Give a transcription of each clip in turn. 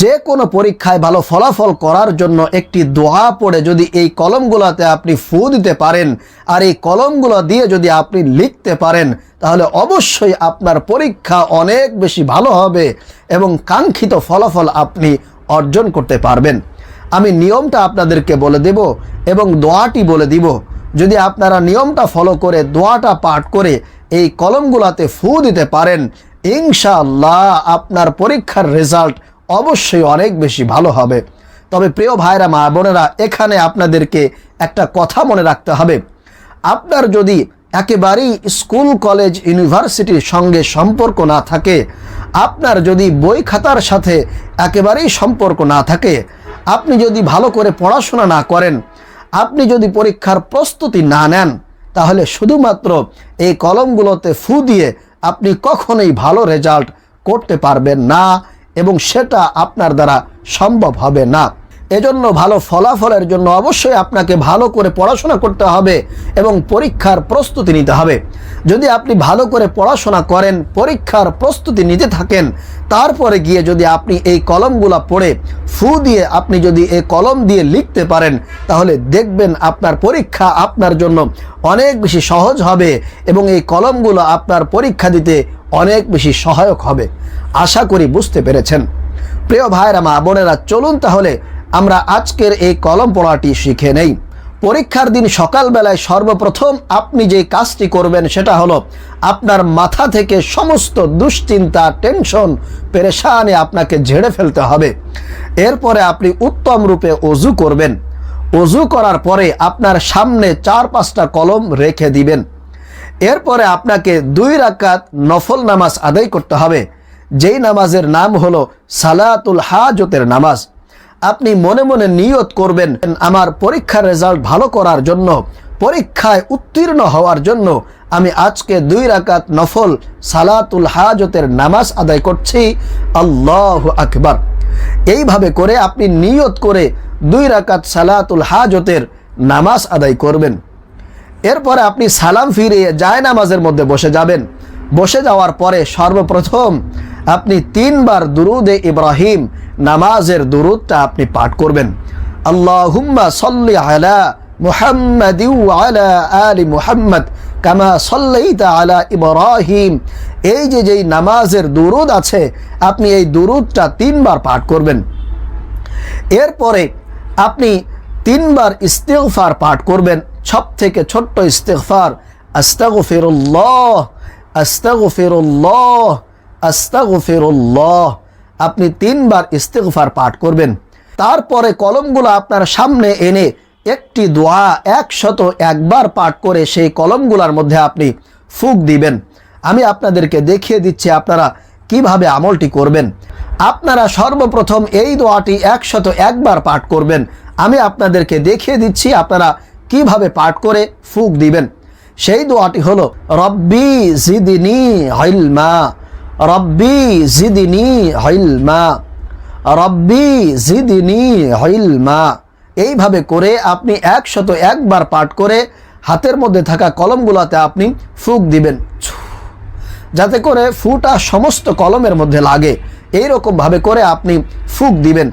যে কোনো পরীক্ষায় ভালো ফলাফল করার জন্য একটি দোয়া পড়ে যদি এই কলমগুলোতে আপনি ফু দিতে পারেন, আর এই কলমগুলো দিয়ে যদি আপনি লিখতে পারেন, তাহলে অবশ্যই আপনার পরীক্ষা অনেক বেশি ভালো হবে এবং কাঙ্ক্ষিত ফলাফল আপনি অর্জন করতে পারবেন। আমি নিয়মটা আপনাদেরকে বলে দেব এবং দোয়াটি বলে দিব। যদি আপনারা নিয়মটা ফলো করে, দোয়াটা পাঠ করে এই কলমগুলাতে ফু দিতে পারেন, ইনশাআল্লাহ আপনার পরীক্ষার রেজাল্ট অবশ্যই অনেক বেশি ভালো হবে। তবে প্রিয় ভাইরা, মা বোনেরা, এখানে আপনাদেরকে একটা কথা মনে রাখতে হবে। আপনার যদি একেবারেই স্কুল, কলেজ, ইউনিভার্সিটির সঙ্গে সম্পর্ক না থাকে, আপনার যদি বই খাতার সাথে একেবারেই সম্পর্ক না থাকে, আপনি যদি ভালো করে পড়াশোনা না করেন, আপনি যদি পরীক্ষার প্রস্তুতি না নেন, তাহলে শুধুমাত্র এই কলমগুলোতে ফু দিয়ে আপনি কখনোই ভালো রেজাল্ট করতে পারবেন না। এবং সেটা আপনার দ্বারা সম্ভব হবে না। এজন্য ভালো ফলাফলের জন্য অবশ্যই আপনাকে ভালো করে পড়াশোনা করতে হবে এবং পরীক্ষার প্রস্তুতি নিতে হবে। যদি আপনি ভালো করে পড়াশোনা করেন, পরীক্ষার প্রস্তুতি নিতে থাকেন, তারপরে গিয়ে যদি আপনি এই কলমগুলো পড়ে, ফু দিয়ে আপনি যদি এই কলম দিয়ে লিখতে পারেন, তাহলে দেখবেন আপনার পরীক্ষা আপনার জন্য অনেক বেশি সহজ হবে এবং এই কলমগুলো আপনার পরীক্ষা দিতে অনেক বেশি সহায়ক হবে। আশা করি বুঝতে পেরেছেন। প্রিয় ভাইরা মা বোনেরা, চলুন তাহলে আমরা আজকের এই কলম পড়াটি শিখে নেই। পরীক্ষার দিন সকালবেলায় সর্বপ্রথম আপনি যে কাজটি করবেন সেটা হলো আপনার মাথা থেকে সমস্ত দুশ্চিন্তা, টেনশন, পেরেশানি আপনাকে ঝেড়ে ফেলতে হবে। এরপরে আপনি উত্তম রূপে অজু করবেন। অজু করার পরে আপনার সামনে চার পাঁচটা কলম রেখে দিবেন। এরপরে আপনাকে দুই রাকাত নফল নামাজ আদায় করতে হবে। যেই নামাজের নাম হলো সালাতুল হাজতের নামাজ। আপনি মনে মনে নিয়ত করবেন, আমার পরীক্ষার রেজাল্ট ভালো করার জন্য, পরীক্ষায় উত্তীর্ণ হওয়ার জন্য আমি আজকে দুই রাকাত নফল সালাতুল হাজতের নামাজ আদায় করছি। আল্লাহ আকবার। এইভাবে করে আপনি নিয়ত করে দুই রাকাত সালাতুল হাজতের নামাজ আদায় করবেন। এরপরে আপনি সালাম ফিরিয়ে জায় নামাজের মধ্যে বসে যাবেন। বসে যাওয়ার পরে সর্বপ্রথম আপনি তিনবার দুরুদে ইব্রাহিম নামাজের দুরুদটা আপনি পাঠ করবেন। আল্লাহুম্মা সল্লি আলা মুহাম্মাদ আলা আলি মুহাম্মদ কামা সল্লাইতা আলা ইব্রাহিম। এই যে যেই নামাজের দুরুদ আছে, আপনি এই দুরুদটা তিনবার পাঠ করবেন। এরপরে আপনি তিনবার ইস্তেগফার পাঠ করবেন। সব থেকে ছোট্ট ইস্তেগফার, আস্তাগফিরুল্লাহ আস্তাগফিরুল্লাহ আস্তাগফিরুল্লাহ। আপনি তিনবার ইস্তেগফার পাঠ করবেন। তারপরে কলমগুলো আপনার সামনে এনে একটি দোয়া একশত একবার পাঠ করে সেই কলমগুলোর মধ্যে আপনি ফুক দিবেন। আমি আপনাদেরকে দেখিয়ে দিচ্ছি আপনারা কীভাবে আমলটি করবেন। আপনারা সর্বপ্রথম এই দোয়াটি একশত একবার পাঠ করবেন। আমি আপনাদেরকে দেখিয়ে দিচ্ছি আপনারা কীভাবে পাঠ করে ফুক দিবেন? সেই দোয়াটি হলো, রব্বি জিদিনি হইলমা, রব্বি জিদিনি হইলমা, রব্বি জিদিনি হইলমা। এইভাবে করে আপনি একশত একবার পাঠ করে হাতের মধ্যে থাকা কলমগুলোতে আপনি ফুক দিবেন। যাতে করে ফুটা সমস্ত কলমের মধ্যে লাগে। এই ভাবে করে আপনি ফুক দিবেন।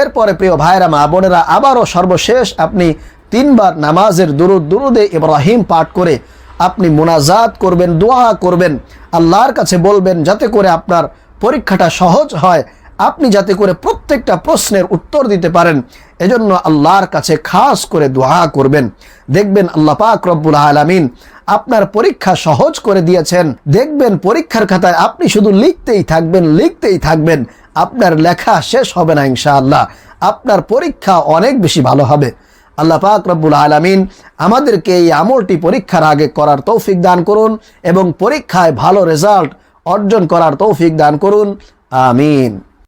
এরপরে প্রিয় ভাইরা মা বোনেরা, আবারও সর্বশেষ আপনি তিনবার নামাজের দুরুদ দুরুদে ইব্রাহিম পাঠ করে আপনি মোনাজাত করবেন, দোয়া করবেন, আল্লাহর কাছে বলবেন যাতে করে আপনার পরীক্ষাটা সহজ হয়। আপনি যাতে করে প্রত্যেকটা প্রশ্নের উত্তর দিতে পারেন। এজন্য আল্লাহর কাছে খাস করে দোয়া করবেন। দেখবেন আল্লাহ পাক রব্বুল আলামিন আপনার পরীক্ষা সহজ করে দিয়েছেন। দেখবেন পরীক্ষার খাতায় আপনি শুধু লিখতেই থাকবেন লিখতেই থাকবেন। আপনার লেখা শেষ হবে না ইনশাআল্লাহ। আপনার পরীক্ষা অনেক বেশি ভালো হবে। আল্লাহ পাক রব্বুল আলমিন আমাদেরকে এই আমলটি পরীক্ষার আগে করার তৌফিক দান করুন এবং পরীক্ষায় ভালো রেজাল্ট অর্জন করার তৌফিক দান করুন। আমিন।